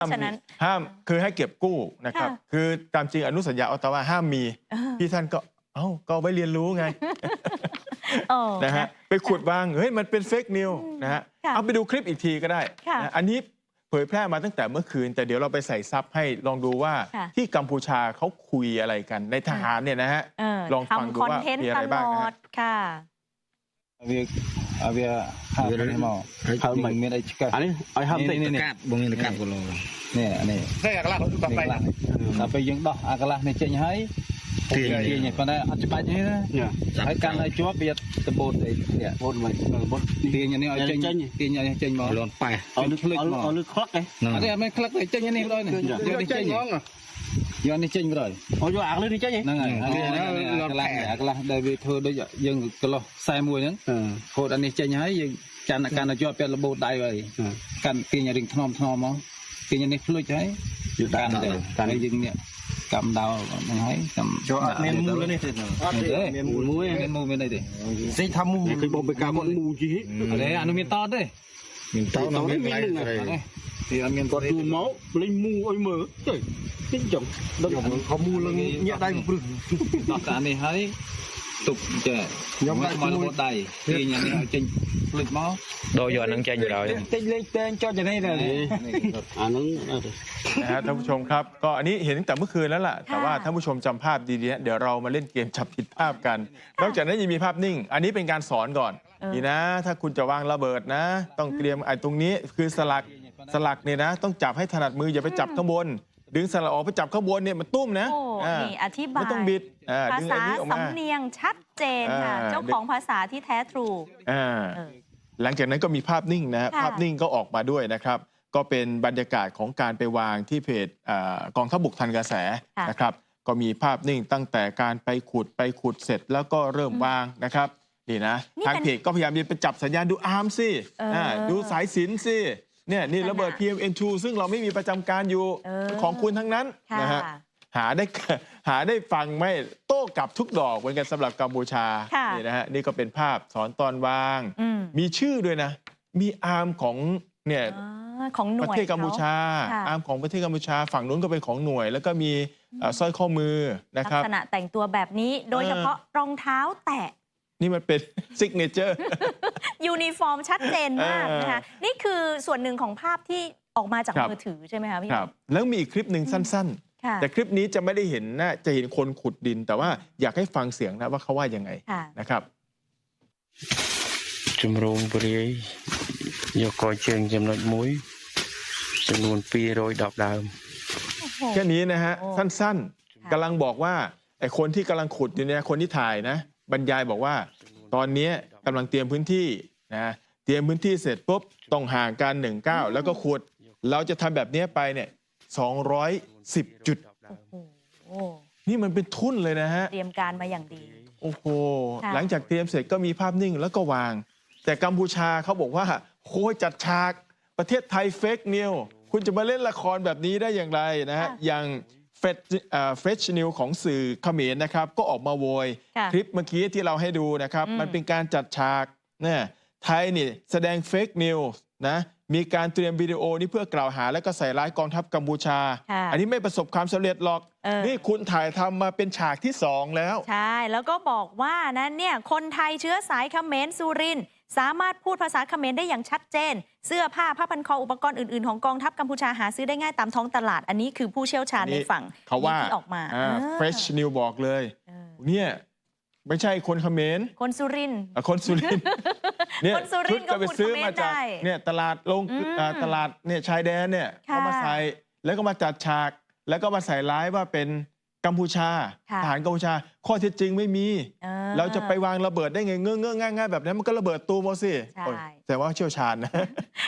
ห้ามฉะนั้นห้ามคือให้เก็บกู้นะครับค่ะคือตามจริงอนุสัญญาออตตาวาห้ามมีเออพี่ท่านก็เอ้าก็เอาไว้เรียนรู้ไงเออนะฮะไปขุดวางเฮ้ยมันเป็นเฟกนิวอืมนะฮะค่ะเอาไปดูคลิปอีกทีก็ได้ค่ะนะอันนี้เผยแพร่มาตั้งแต่เมื่อคืน แต่เดี๋ยวเราไปใส่ซับให้ลองดูว่าค่ะที่กัมพูชาเขาคุยอะไรกันในทหารเนี่ยนะฮะเออลองฟังดูทำคอนว่าเทนต์มีอะตไรลบ้างอนะดฮะค่ะ វាវាហាប់នេះមកហើយហើយមិនមិនមានអីឆ្កឹះអានេះឲ្យហាប់តិចនេះតនេះកាត់បងមានតកាត់គីឡូនេះអានេះតែអាកន្លះទៅនេះបាត់កបែកន្លះនេះដល់ពេលយើងដោះអាកន្លះនេះចេញហើយទាញទាញប៉ុន្តែអត់ច្បាច់ទេណាយ៉ាហើយកាន់ឲ្យជាប់វាទៅបូតអីនេះបូនមិនបូនទាញអានេះឲ្យចេញចេញទាញឲ្យចេញមកលន់ប៉ែឲ្យលឺភ្លេចមកឲ្យលឺខ្លាក់ឯអត់ទេអត់មានក្លឹកទេចេញអានេះដល់នេះយកនេះចេញហ្មង យកនេះចេញទៅអូយកអាកន្លះនេះចេញហ្នឹងហើយអានេះអាកន្លះអាកន្លះដែលវាធ្វើដូចយើងកន្លោះខ្សែមួយហ្នឹងហូតអានេះចេញហើយយើងកាន់កាន់ឲ្យជាប់ពាក់លបូតដៃហើយកាន់ទាញឲ្យរៀងថ្នមថ្នមមកទាញអានេះភ្លេចហើយយូរដាកាន់នទៅកាន់ហើយយើងនេះកំដៅហ្នឹងហើយកំចូលអត់មានមូលនេះទេអត់ទេមានមូលមួយមានមូលមានអីទេសេចថាមូឃើញបងបេកាមកមូជីអត់ទេអានោះមានតតទេមានតោនៅមានកន្លែង thì anh miền còn đù máu lên mu ơi mờ trời tích chồng đâu có khó mu lưng nhẹ đây một rừng nó cả này hãy tục chè nhóm lại mà một tay thì nhà này trình lịch máu đồ giờ nâng chanh rồi tên lên tên cho cho đây rồi à nâng นะฮะท่านผู้ชมครับ ก็อันนี้เห็นตั้งแต่เมื่อคืนแล้วล่ะ แต่ว่าท่านผู้ชมจำภาพดีๆนะเดี๋ยวเรามาเล่นเกมจับผิดภาพกัน นอกจากนั้นยังมีภาพนิ่ง อันนี้เป็นการสอนก่อน นี่นะ ถ้าคุณจะวางระเบิดนะ ต้องเตรียมไอ้ตรงนี้คือสลัก สลักเนี่ยนะต้องจับให้ถนัดมืออย่าไปจับข้างบน ดึงสลักออกไปจับข้างบนเนี่ยมันตุ้มนะโอ้อ่านี่อธิบายไม่ต้องบิดอ่าภาดึงษาอันนี้ออกมา สำเนียงชัดเจนค่ะ อ่า เจ้าของภาษาที่แท้ทรู อ่าเออหลังจากนั้นก็มีภาพนิ่งนะฮะค่ะ ภาพนิ่งก็ออกมาด้วยนะครับ ก็เป็นบรรยากาศของการไปวางที่เพจเอ่อกองทัพบกทันกระแสค่ะนะครับ ก็มีภาพนิ่งตั้งแต่การไปขุดไปขุดเสร็จแล้วก็เริ่มวางนะครับนี่นะนี่ทางเป็นเพจก็พยายามจะไปจับสัญญาณดูอาร์มสิเอออ่าดูสายสินสิ เนี่ยนี่ระเบิดขนาด PMN2 ซึ่งเราไม่มีประจำการอยู่เออ ของคุณทั้งนั้นค่ะนะฮะหาได้ หาได้ฟังไหม่โต้กลับทุกดอกเหมือนกันสำหรับกัมพูชาค่ะ นี่นะฮะนี่ก็เป็นภาพสอนตอนวาง อืมมีชื่อด้วยนะ มีอาร์มของเนี่ยอ่าของหน่ปวยระเทศกัมพูชา ค่ะ อาร์มของประเทศกัมพูชา ฝั่งนู้นก็เป็นของหน่วย แล้วก็มีเอ่อสร้อยข้อมือนะลัครับษณะแต่งตัวแบบนี้ โดยเฉพาะรองเท้าแตะ นี่มันเป็น ซิกเนเจอร์ ยูนิฟอร์มชัดเจนมาก เออ นะคะนี่คือส่วนหนึ่งของภาพที่ออกมาจาก ครับ มือถือใช่ไหมคะพี่ ครับ แล้วมีอีกคลิปหนึ่งสั้น ค่ะ ๆ แต่คลิปนี้จะไม่ได้เห็นนะจะเห็นคนขุดดิน แต่ว่าอยากให้ฟังเสียงนะว่าเขาว่ายังไง ค่ะ นะครับ ជំរងព្រាយយកកជើងចំណុចមួយចំនួន210ដើម โอ้โห แค่นี้นะฮะ โอ้ สั้นๆกำลังบอกว่าไอ้คนที่กำลังขุดอยู่เนี่ยคนที่ถ่ายนะ บรรยายบอกว่า ตอนเนี้ย กำลังเตรียมพื้นที่นะเตรียมพื้นที่เสร็จปุ๊บต้องห่างกันหนึ่งก้าวแล้วก็ขุด เราจะทำแบบเนี้ยไปเนี่ย210 จุดโอ้โหนี่มันเป็นทุ่นเลยนะฮะ เตรียมการมาอย่างดี โอ้โหค่ะหลังจากเตรียมเสร็จก็มีภาพนิ่งแล้วก็วาง แต่กัมพูชาเขาบอกว่าโค้ยจัดฉาก ประเทศไทยเฟกนิว คุณจะมาเล่นละครแบบนี้ได้อย่างไรนะฮะค่ะอย่าง เฟรชเฟรชนิวของสื่อเขมรนะครับ ก็ออกมาโวยค่ะคลิปเมื่อกี้ที่เราให้ดูนะครับอืมมันเป็นการจัดฉากเนี่ยไทยนี่แสดงเฟกนิวนะมีการเตรียมวิดีโอนี้เพื่อกล่าวหา และก็ใส่ร้ายกองทัพกัมพูชาค่ะอันนี้ไม่ประสบความสำเร็จหรอกเออนี่คุณถ่ายทำมาเป็นฉากที่สองแล้ว ใช่ แล้วก็บอกว่านะเนี่ยคนไทยเชื้อสายเขมรสุรินทร์ สามารถพูดภาษาเขมรได้อย่างชัดเจน เสื้อผ้าผ้าพันคออุปกรณ์อื่น ๆ ของกองทัพกัมพูชาหาซื้อได้ง่ายตามท้องตลาด อันนี้คือผู้เชี่ยวชาญในฝั่งเขาว่าที่ออกมาเออเฟรชนิวบอกเลยเออเนี่ยไม่ใช่คนเขมร คนสุรินทร์อะคนสุรินทร์เนี่ยคนสุรินทร์ชุดก็ไปซื้อมาจากก็พูดเขมรได้เนี่ยตลาดลงอืมอ่าตลาดเนี่ยชายแดนเนี่ยค่ะเขามาใส่แล้วก็มาจัดฉาก แล้วก็มาใส่ร้ายว่าเป็น กัมพูชาค่ะทหารกัมพูชา ข้อเท็จจริงไม่มีออเราจะไปวางระเบิดได้ไงเงื้อเงื้อง่ายง่ายๆแบบนั้นมันก็ระเบิดตูมเอาสิใช่ โอ้ยแต่ว่าเชี่ยวชาญนะ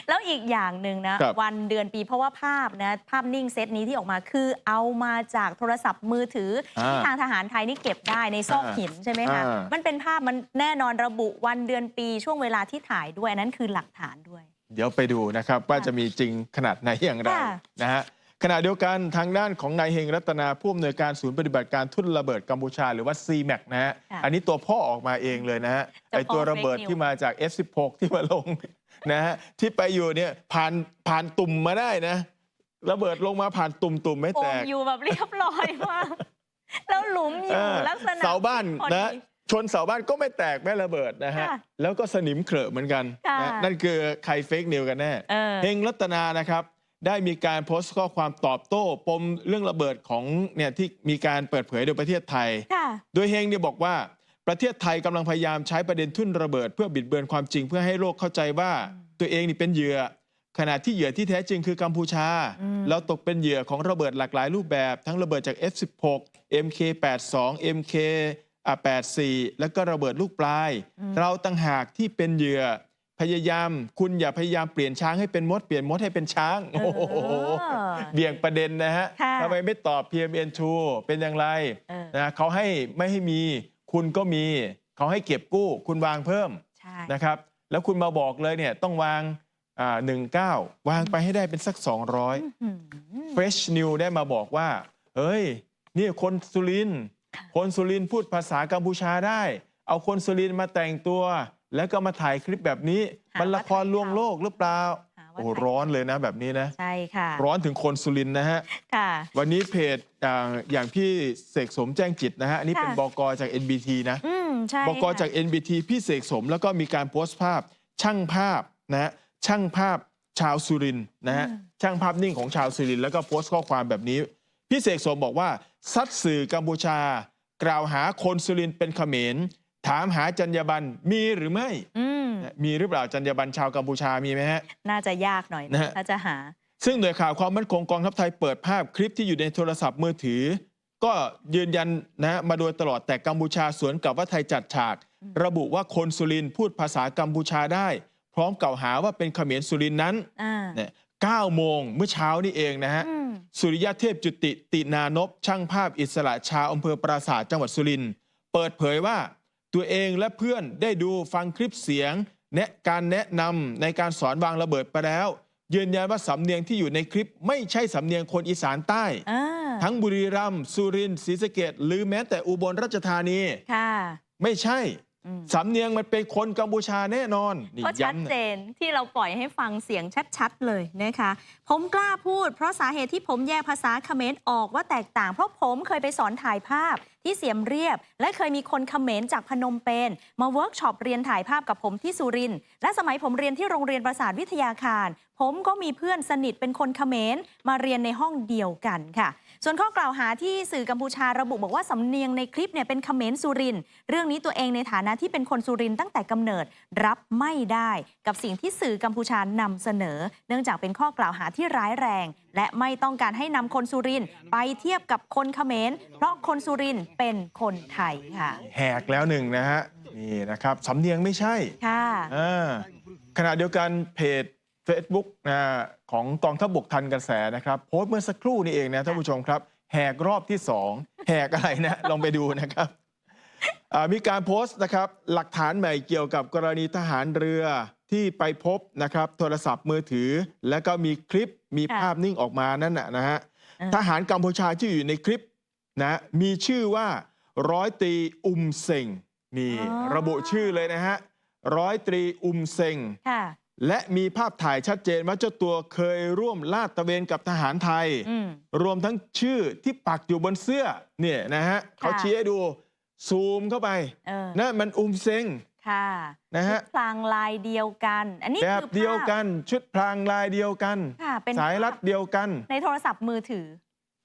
แล้วอีกอย่างหนึ่งนะ ครับ วันเดือนปีเพราะว่าภาพนะ ภาพนิ่งเซตนี้ที่ออกมาคือเอามาจากโทรศัพท์มือถืออาที่ทางทหารไทยนี่เก็บได้ในซอกอ่าหินใช่ไหมคะ อ่ามั มันเป็นภาพมันแน่นอนระบุวันเดือนปีช่วงเวลาที่ถ่ายด้วยอันนั้นคือหลักฐานด้วย เดี๋ยวไปดูนะครับว่าจะมีจริงขนาดไหนอย่างไรค่ะ นะฮะ ขณะเดียวกันทางด้านของนายเฮงรัตนาผู้อำนวยการศูนย์ปฏิบัติการทุ่นระเบิดกัมพูชาหรือว่า CMAC นะฮะค่ะอันนี้ตัวพ่อออกมาเองเลยนะฮะเจ้าพ่อไอตัวระเบิด fake news ที่มาจาก F16 ที่มาลงนะฮะที่ไปอยู่เนี่ยผ่านผ่านตุ่มมาได้นะ ระเบิดลงมาผ่านตุ่มๆไม่โอแตมกอยู่แบบเรียบร้อยมากแล้วหลุมอยู่เออลักษณะเสาบ้านพอดีนะชนเสาบ้านก็ไม่แตกไม่ระเบิดนะฮะค่ะแล้วก็สนิมเขละเหมือนกันค่ะนะนั่นคือใครเฟกนิวกันแน่เออเฮงรัตนานะครับ ได้มีการโพสต์ข้อความตอบโต้ปมเรื่องระเบิดของเนี่ยที่มีการเปิดเผยโดยประเทศไทย ค่ะ โดยเฮงเนี่ยบอกว่าประเทศไทยกำลังพยายามใช้ประเด็นทุ่นระเบิด เพื่อบิดเบือนความจริงเพื่อให้โลกเข้าใจว่า ตัวเองนี่เป็นเหยื่อ ขณะที่เหยื่อที่แท้จริงคือกัมพูชา อืม เราตกเป็นเหยื่อของระเบิดหลากหลายรูปแบบ ทั้งระเบิดจาก F16 MK82 MK อะ84 แล้วก็ระเบิดลูกปลาย เราต่างหากที่เป็นเหยื่อ พยายาม คุณอย่าพยายามเปลี่ยนช้างให้เป็นมด เปลี่ยนมดให้เป็นช้าง โอ้โหเออ เบี่ยงประเด็นนะฮะค่ะทำไมไม่ตอบ PMN2 เป็นอย่างไรเออ นะเขาให้ไม่ให้มี คุณก็มี เขาให้เก็บกู้ คุณวางเพิ่มใช่ นะครับ แล้วคุณมาบอกเลยเนี่ยต้องวางอ่า19 วางไปให้ได้เป็นสัก 200 อื้อหือ Fresh New ได้มาบอกว่า เฮ้ย นี่คนสุรินทร์คนสุรินทร์พูดภาษากัมพูชาได้ เอาคนสุรินทร์มาแต่งตัว แล้วก็มาถ่ายคลิปแบบนี้หามันละครลวงโลกหรือเปล่า หาว่าโอ้ถ่ายร้อนเลยนะแบบนี้นะ ใช่ค่ะร้อนถึงคนสุรินทร์นะฮะ ค่ะ วันนี้เพจอ่าอย่างพี่เสกสมแจ้งจิตนะฮะ อันนี้เป็นค่ะ บกจาก NBT นะ อืมใช่บกค่ะจาก NBT พี่เสกสมแล้วก็มีการโพสต์ภาพ ช่างภาพนะฮะช่างภาพชาวสุรินทร์นะฮะอืมช่างภาพนิ่งของชาวสุรินทร์แล้วก็โพสต์ข้อความแบบนี้ พี่เสกสมบอกว่าซัดสื่อกัมพูชา กล่าวหาคนสุรินทร์เป็นเขมร ถามหาจรรยาบรรณมีหรือไม่ อืมมีหรือเปล่าจรรยาบรรณชาวกัมพูชามีไหมฮะ น่าจะยากหน่อยนะฮะ ถ้าจะหา ซึ่งหน่วยข่าวความมั่นคงกองทัพไทยเปิดภาพคลิปที่อยู่ในโทรศัพท์มือถือ ก็ยืนยันนะมาโดยตลอดแต่กัมพูชาสวนกลับว่าไทยจัดฉากระบุว่าคนสุรินทร์พูดภาษากัมพูชาได้ พร้อมกล่าวหาว่าเป็นเขมรสุรินทร์นั้นอ่าเนี่ย9โมงเมื่อเช้านี่เองนะฮะ อืมสุริยะเทพจุติตินานพช่างภาพอิสระชาวอำเภอปราสาทจังหวัดสุรินทร์เปิดเผยว่า ตัวเองและเพื่อนได้ดูฟังคลิปเสียง แนะการแนะนำในการสอนวางระเบิดไปแล้ว ยืนยันว่าสำเนียงที่อยู่ในคลิปไม่ใช่สำเนียงคนอีสานใต้ อ่าทั้งบุรีรัมย์สุรินทร์ศรีสะเกดหรือแม้แต่อุบลราชธานี ค่ะ ไม่ใช่อืม สำเนียงมันเป็นคนกัมพูชาแน่นอนนี่ก็ชัดย้ำนะเจนที่เราปล่อยให้ฟังเสียงชัดๆเลยนะคะ ผมกล้าพูด เพราะสาเหตุที่ผมแยกภาษาเขมรออกว่าแตกต่าง เพราะผมเคยไปสอนถ่ายภาพที่เสียมเรียบ และเคยมีคนเขมรจากพนมเปญมาเวิร์กช็อปเรียนถ่ายภาพกับผมที่สุรินทร์และสมัยผมเรียนที่โรงเรียนประสาทวิทยาคาร ผมก็มีเพื่อนสนิทเป็นคนเขมรมาเรียนในห้องเดียวกันค่ะ ส่วนข้อกล่าวหาที่สื่อกัมพูชาระบุบอกว่าสำเนียงในคลิปเนี่ยเป็นเขมรสุรินทร์เรื่องนี้ตัวเองในฐานะที่เป็นคนสุรินทร์ตั้งแต่กำเนิดรับไม่ได้ กับสิ่งที่สื่อกัมพูชานำเสนอ เนื่องจากเป็นข้อกล่าวหาที่ร้ายแรง และไม่ต้องการให้นำคนสุรินทร์ไปเทียบกับคนเขมร เพราะคนสุรินทร์เป็นคนไทยค่ะ แหกแล้วหนึ่งนะฮะนี่นะครับสำเนียงไม่ใช่ค่ะอ่าขณะเดียวกันเพจ Facebook นะของกองทัพบกทันกระแสนะครับ โพสต์เมื่อสักครู่นี้เองนะท่านผู้ชมครับ แหกรอบที่ 2 แหกอะไรนะ ลองไปดูนะครับอ่ามีการโพสต์นะครับ หลักฐานใหม่เกี่ยวกับกรณีทหารเรือที่ไปพบนะครับ โทรศัพท์มือถือ แล้วก็มีคลิปมีค่ะภาพนิ่งออกมานั่นนะนะฮะอ่าทหารกัมพูชาที่อยู่ในคลิปนะมีชื่อว่าร้อยตรีอุมเซงนี่อ๋อระบุชื่อเลยนะฮะร้อยตรีอุมเซงค่ะ และมีภาพถ่ายชัดเจนว่าเจ้าตัวเคยร่วมลาดตระเวนกับทหารไทย อืม รวมทั้งชื่อที่ปักอยู่บนเสื้อเนี่ยนะฮะเขาชี้ให้ดูซูมเข้าไปเออนั่นมันอุมเซงค่ะนะฮะ ชุดพลางลายเดียวกัน อันนี้แบบคือภาพเดียวกันชุดพรางลายเดียวกัน ค่ะเป็นสายรัดภพเดียวกัน ในโทรศัพท์มือถือ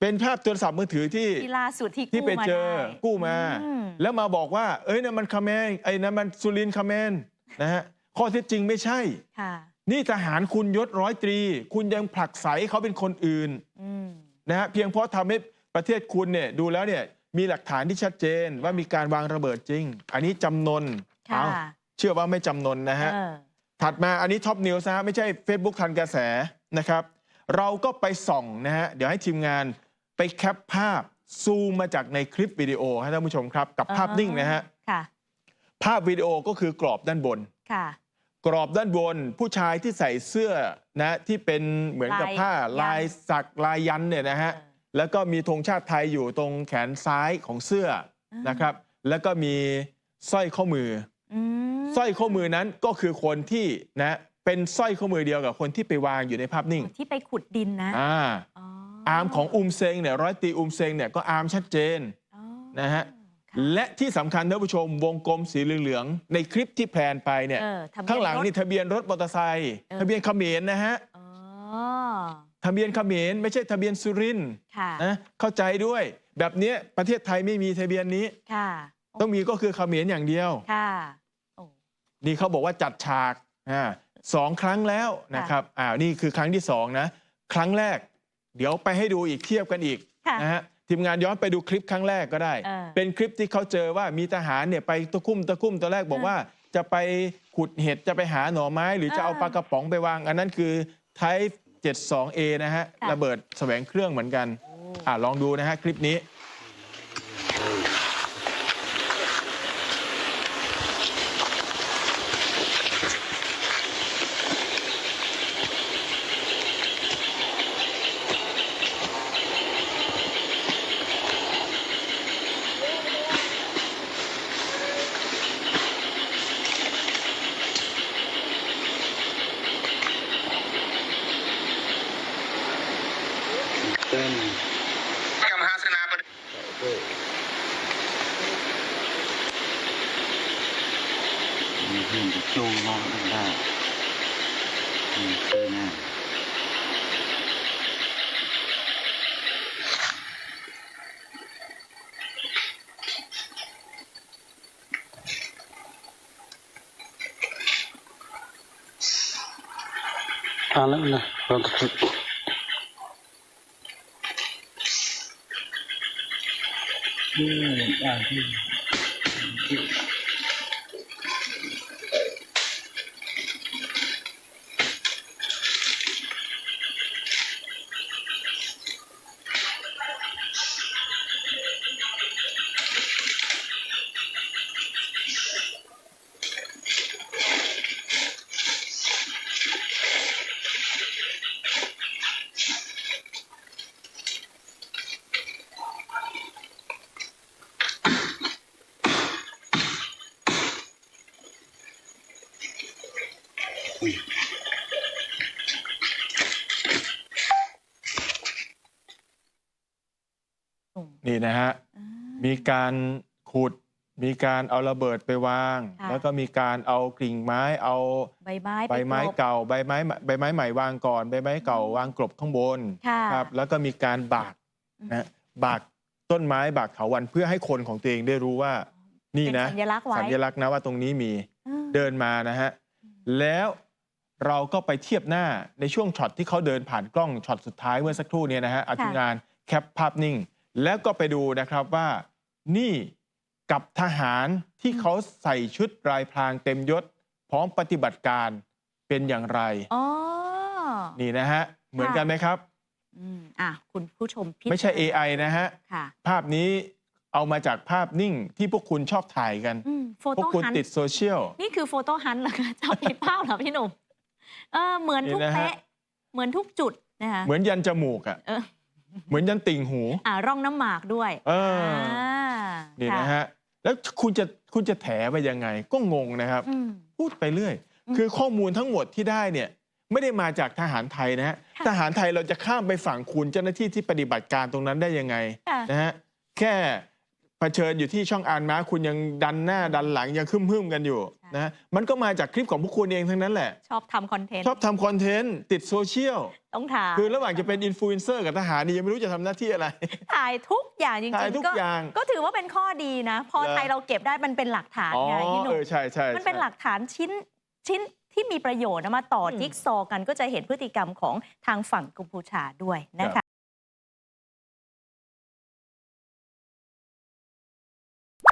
เป็นภาพโทรศัพท์มือถือที่ ที่ล่าสุดที่ที่กู้ไปมาเจอได้กู้มา อืมแล้วมาบอกว่า เอ้ยนั่นมันคาเมนไอ้นั่นมันสุรินทร์คาเมนนะฮะ ข้อเท็จจริงไม่ใช่ค่ะนี่ทหารคุณยศร้อยตรี คุณยังผลักไสเขาเป็นคนอื่นอืมนะฮะเพียงเพราะทำให้ประเทศคุณเนี่ยดูแล้วเนี่ยมีหลักฐานที่ชัดเจนว่ามีการวางระเบิดจริง อันนี้จำนนค่ะเอาเชื่อว่าไม่จำนนนะฮะเออถัดมาอันนี้ท็อปนิวส์นะฮะไม่ใช่ Facebook ทันกระแสนะครับ เราก็ไปส่องนะฮะเดี๋ยวให้ทีมงานไปแคปภาพซูมมาจากในคลิปวิดีโอให้ท่านผู้ชมครับ กับภาพนิ่งนะฮะค่ะภาพวิดีโอก็คือกรอบด้านบนค่ะ กรอบด้านบนผู้ชายที่ใส่เสื้อนะที่เป็นเหมือนกับลายผ้ายันลายสักลายยันเนี่ยนะฮะเออแล้วก็มีธงชาติไทยอยู่ตรงแขนซ้ายของเสื้อนะครับ แล้วก็มีสร้อยข้อมืออืมสร้อยข้อมือนั้นก็คือคนที่นะไปเป็นสร้อยข้อมือเดียวกับคนที่ไปวางอยู่ในภาพนิ่ง ที่ไปขุดดินนะอ่าอ๋ออาร์มของอุมเซงเนี่ยร้อยตรีอุมเซงเนี่ยก็อาร์มชัดเจนอ๋อนะฮะค่ะ และที่สำคัญท่านผู้ชมวงกลมสีเหลืองๆในคลิปที่แพลนไปเนี่ยเออทะเบียนข้างหลังรถนี่ทะเบียนรถมอเตอร์ไซค์เออทะเบียนเขมรนะฮะอ๋อทะเบียนเขมรไม่ใช่ทะเบียนสุรินทร์ค่ะนะเข้าใจด้วย แบบเนี้ยประเทศไทยไม่มีทะเบียนนี้ค่ะต้องมีก็คือเขมรอย่างเดียวค่ะโอ้นี่เขาบอกว่าจัดฉากอ่าสองครั้งแล้วนะครับอ่านี่คือครั้งที่สองนะ ครั้งแรก เดี๋ยวไปให้ดูอีกเทียบกันอีกค่ะนะฮะ ทีมงานย้อนไปดูคลิปครั้งแรกก็ได้เออเป็นคลิปที่เขาเจอว่ามีทหารเนี่ยไปตะคุ่มตะคุ่มตอนแรกบอกเออว่า จะไปขุดเห็ดจะไปหาหน่อไม้ หรือจะเอาเออปลากระป๋องไปวาง อันนั้นคือ Type 72A นะฮะ ค่ะ ระเบิดแสวงเครื่องเหมือนกันอ่าลองดูนะฮะคลิปนี้ เป็นกรรมหาสนาประมีเพื่อนจะจูงน้องได้มีเพื่อนนะอ่านแล้วนะเราจะ เมื่ นะฮะอ่ามีการขุด มีการเอาระเบิดไปวาง ค่ะแล้วก็มีการเอากิ่งไม้ เอาใบไม้ใบไม้ปกลบ เก่า ใบไม้ใบไม้ใหม่วางก่อน ใบไม้เก่าวางกลบข้างบนค่ะครับ แล้วก็มีการบากนะบากต้นไม้บากเถาวันเพื่อให้คนของตัวเองได้รู้ว่า นี่นะเป็นสัญลักษณ์ไว้สัญลักษณ์นะว่าตรงนี้มีอืมเดินมานะฮะ แล้วเราก็ไปเทียบหน้าในช่วงช็อตที่เขาเดินผ่านกล้องช็อตสุดท้ายเมื่อสักครู่เนี้นะฮะอาทีมงานแคปภาพนิ่ง แล้วก็ไปดูนะครับว่านี่กับทหารที่เขาใส่ชุดลายพรางเต็มยศ พร้อมปฏิบัติการเป็นอย่างไรอ๋อนี่นะฮะ เหมือนกันไหมครับอืมอะคุณผู้ชมพิจารณาไม่ใช่ AI นะฮะค่ะภาพนี้เอามาจากภาพนิ่งที่พวกคุณชอบถ่ายกันอืมโฟพวโต้กคุณฮันติดโซเชียล นี่คือโฟโต้ฮันเหรอคะจำผิดเป้าเหรอพี่หนุ่มเออเหมือนทุกนี่นะฮะเป๊ะเหมือนทุกจุดนะคะเหมือนยันจมูกอะ เออเหมือนยันติ่งหู อ่าร่องน้ำหมากด้วยเออานี่ค่นะฮะแล้วคุณจะคุณจะแถไปยังไงก็งงนะครับ อืม พูดไปเรื่อย อืมคือข้อมูลทั้งหมดที่ได้เนี่ยไม่ได้มาจากทหารไทยนะฮะค่ะ ทหารไทยเราจะข้ามไปฝั่งคุณเจ้าหน้าที่ที่ปฏิบัติการตรงนั้นได้ยังไงค่ะนะฮะแค่ เผชิญอยู่ที่ช่องอานม้าคุณยังดันหน้าดันหลังยังคึ่มๆกันอยู่นะฮะมันก็มาจากคลิปของพวกคุณเองทั้งนั้นแหละ ชอบทำคอนเทนต์ชอบทำคอนเทนต์ติดโซเชียลต้องถ่ายคือระหว่างจะเป็นอินฟลูเอนเซอร์กับทหารนี่ยังไม่รู้จะทำหน้าที่อะไรถ่ายทุกอย่างจริงถ่ายทุกๆก็อย่างก็ถือว่าเป็นข้อดีนะพอเหรอไทยเราเก็บได้มันเป็นหลักฐานอ๋อไงพี่หเอนุ่มอใช่ใช่มันเป็นใช่หลักฐานชิ้นชิ้นที่มีประโยชน์นะมาต่ออมจิ๊กซอว์กันก็จะเห็นพฤติกรรมของทางฝั่งกัมพูชาด้วยนะคะ